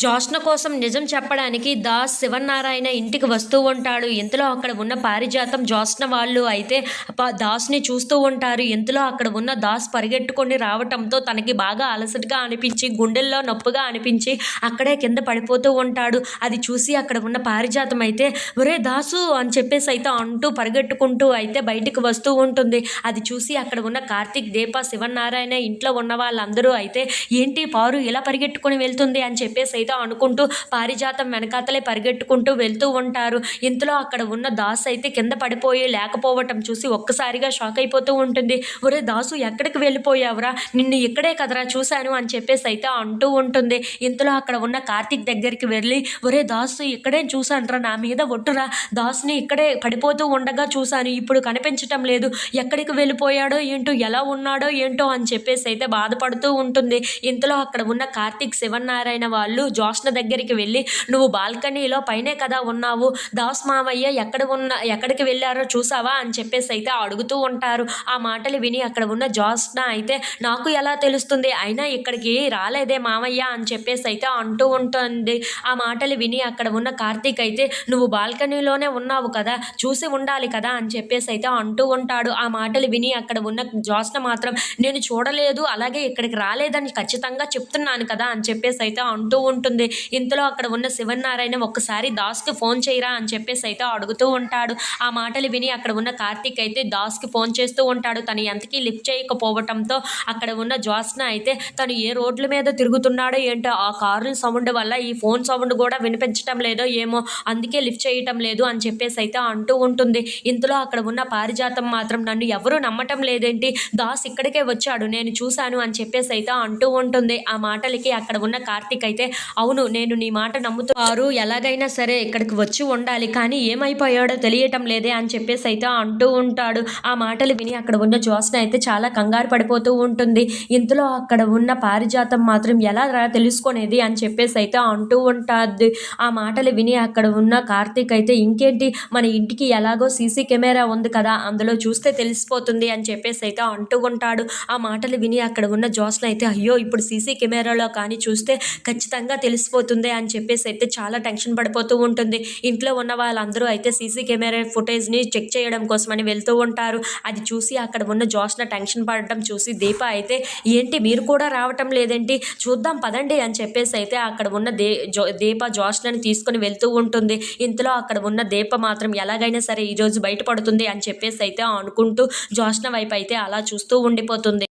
జోష్న కోసం నిజం చెప్పడానికి దాస్ శివనారాయణ ఇంటికి వస్తూ ఉంటాడు. ఇంతలో అక్కడ ఉన్న పారిజాతం జోష్న వాళ్ళు అయితే ప- దాస్ని చూస్తూ ఉంటారు. ఇంతలో అక్కడ ఉన్న దాస్ పరిగెట్టుకొని రావటంతో తనకి బాగా అలసటగా అనిపించి గుండెల్లో నొప్పిగా అనిపించి అక్కడే కింద పడిపోతూ ఉంటాడు. అది చూసి అక్కడ ఉన్న పారిజాతం అయితే ఒరే దాసు అని చెప్పేసి అయితే అంటూ పరిగెట్టుకుంటూ అయితే బయటికి వస్తూ ఉంటుంది. అది చూసి అక్కడ ఉన్న కార్తీక్ దీప శివనారాయణ ఇంట్లో ఉన్న వాళ్ళందరూ అయితే ఏంటి పారు ఇలా పరిగెట్టుకొని వెళ్తుంది అని చెప్పేసి ఏదో అనుకుంటూ పారిజాతం వెనకాతలే పరిగెట్టుకుంటూ వెళ్తూ ఉంటారు. ఇంతలో అక్కడ ఉన్న దాస్ అయితే కింద పడిపోయి లేకపోవటం చూసి ఒక్కసారిగా షాక్ అయిపోతూ ఉంటుంది. ఒరే దాసు ఎక్కడికి వెళ్ళిపోయావురా? నిన్ను ఇక్కడే కదరా చూశాను అని చెప్పేసి అయితే అంటూ ఉంటుంది. ఇంతలో అక్కడ ఉన్న కార్తీక్ దగ్గరికి వెళ్ళి ఒరే దాసు ఇక్కడే చూశానురా నా మీద ఒట్టురా. దాసుని ఇక్కడే పడిపోతూ ఉండగా చూశాను. ఇప్పుడు కనిపించటం లేదు. ఎక్కడికి వెళ్ళిపోయాడో ఏంటో ఎలా ఉన్నాడో ఏంటో అని చెప్పేసి అయితే బాధపడుతూ ఉంటుంది. ఇంతలో అక్కడ ఉన్న కార్తీక్ శివనారాయణ వాళ్ళు జోష్న దగ్గరికి వెళ్ళి నువ్వు బాల్కనీలో పైనే కదా ఉన్నావు. దాస్ మామయ్య ఎక్కడ ఉన్న ఎక్కడికి వెళ్ళారో చూసావా? అని చెప్పేసి అయితే అడుగుతూ ఉంటారు. ఆ మాటలు విని అక్కడ ఉన్న జోష్న అయితే నాకు ఎలా తెలుస్తుంది? అయినా ఇక్కడికి రాలేదే మామయ్య అని చెప్పేసి అయితే అంటూ ఉంటుంది. ఆ మాటలు విని అక్కడ ఉన్న కార్తీక్ అయితే నువ్వు బాల్కనీలోనే ఉన్నావు కదా చూసి ఉండాలి కదా అని చెప్పేసి అయితే అంటూ ఉంటాడు. ఆ మాటలు విని అక్కడ ఉన్న జోష్న మాత్రం నేను చూడలేదు అలాగే ఇక్కడికి రాలేదని ఖచ్చితంగా చెప్తున్నాను కదా అని చెప్పేసి అయితే అంటూ ఉంటుంది ఇంతలో అక్కడ ఉన్న శివనారాయణ ఒక్కసారి దాస్కి ఫోన్ చేయరా అని చెప్పేసి అయితే అడుగుతూ ఉంటాడు. ఆ మాటలు విని అక్కడ ఉన్న కార్తీక్ అయితే దాస్కి ఫోన్ చేస్తూ ఉంటాడు. తను ఎంతకీ లిఫ్ట్ చేయకపోవటంతో అక్కడ ఉన్న జ్వాస్న అయితే తను ఏ రోడ్ల మీద తిరుగుతున్నాడో ఏంటో ఆ కారుల సౌండ్ వల్ల ఈ ఫోన్ సౌండ్ కూడా వినిపించటం లేదో ఏమో అందుకే లిఫ్ట్ చేయటం లేదు అని చెప్పేసి అయితే అంటూ ఉంటుంది. ఇంతలో అక్కడ ఉన్న పారిజాతం మాత్రం నన్ను ఎవరూ నమ్మటం లేదేంటి? దాస్ ఇక్కడికే వచ్చాడు. నేను చూశాను అని చెప్పేసి అయితే అంటూ ఉంటుంది. ఆ మాటలకి అక్కడ ఉన్న కార్తీక్ అయితే అవును నేను నీ మాట నమ్ముతారు ఎలాగైనా సరే ఇక్కడికి వచ్చి ఉండాలి కానీ ఏమైపోయాడో తెలియటం లేదే అని చెప్పేసి అయితే అంటూ ఉంటాడు. ఆ మాటలు విని అక్కడ ఉన్న జ్యోత్స్న అయితే చాలా కంగారు పడిపోతూ ఉంటుంది. ఇంతలో అక్కడ ఉన్న పారిజాతం మాత్రం ఎలా తెలుసుకునేది అని చెప్పేసి అయితే అంటూ ఉంటుంది. ఆ మాటలు విని అక్కడ ఉన్న కార్తీక్ అయితే ఇంకేంటి మన ఇంటికి ఎలాగో సీసీ కెమెరా ఉంది కదా అందులో చూస్తే తెలిసిపోతుంది అని చెప్పేసి అయితే అంటూ ఉంటాడు. ఆ మాటలు విని అక్కడ ఉన్న జోస్న అయితే అయ్యో ఇప్పుడు సీసీ కెమెరాలో కానీ చూస్తే ఖచ్చితంగా తెలిసిపోతుంది అని చెప్పేసి అయితే చాలా టెన్షన్ పడిపోతూ ఉంటుంది. ఇంట్లో ఉన్న వాళ్ళందరూ అయితే సీసీ కెమెరా ఫుటేజ్ని చెక్ చేయడం కోసమని వెళ్తూ ఉంటారు. అది చూసి అక్కడ ఉన్న జోష్న టెన్షన్ పడటం చూసి దీప అయితే ఏంటి మీరు కూడా రావటం లేదేంటి? చూద్దాం పదండి అని చెప్పేసి అయితే అక్కడ ఉన్న దే జో దీప జోష్నని తీసుకొని వెళ్తూ ఉంటుంది. ఇంతలో అక్కడ ఉన్న దీప మాత్రం ఎలాగైనా సరే ఈరోజు బయటపడుతుంది అని చెప్పేసి అయితే అనుకుంటూ జోష్న వైపు అయితే అలా చూస్తూ ఉండిపోతుంది.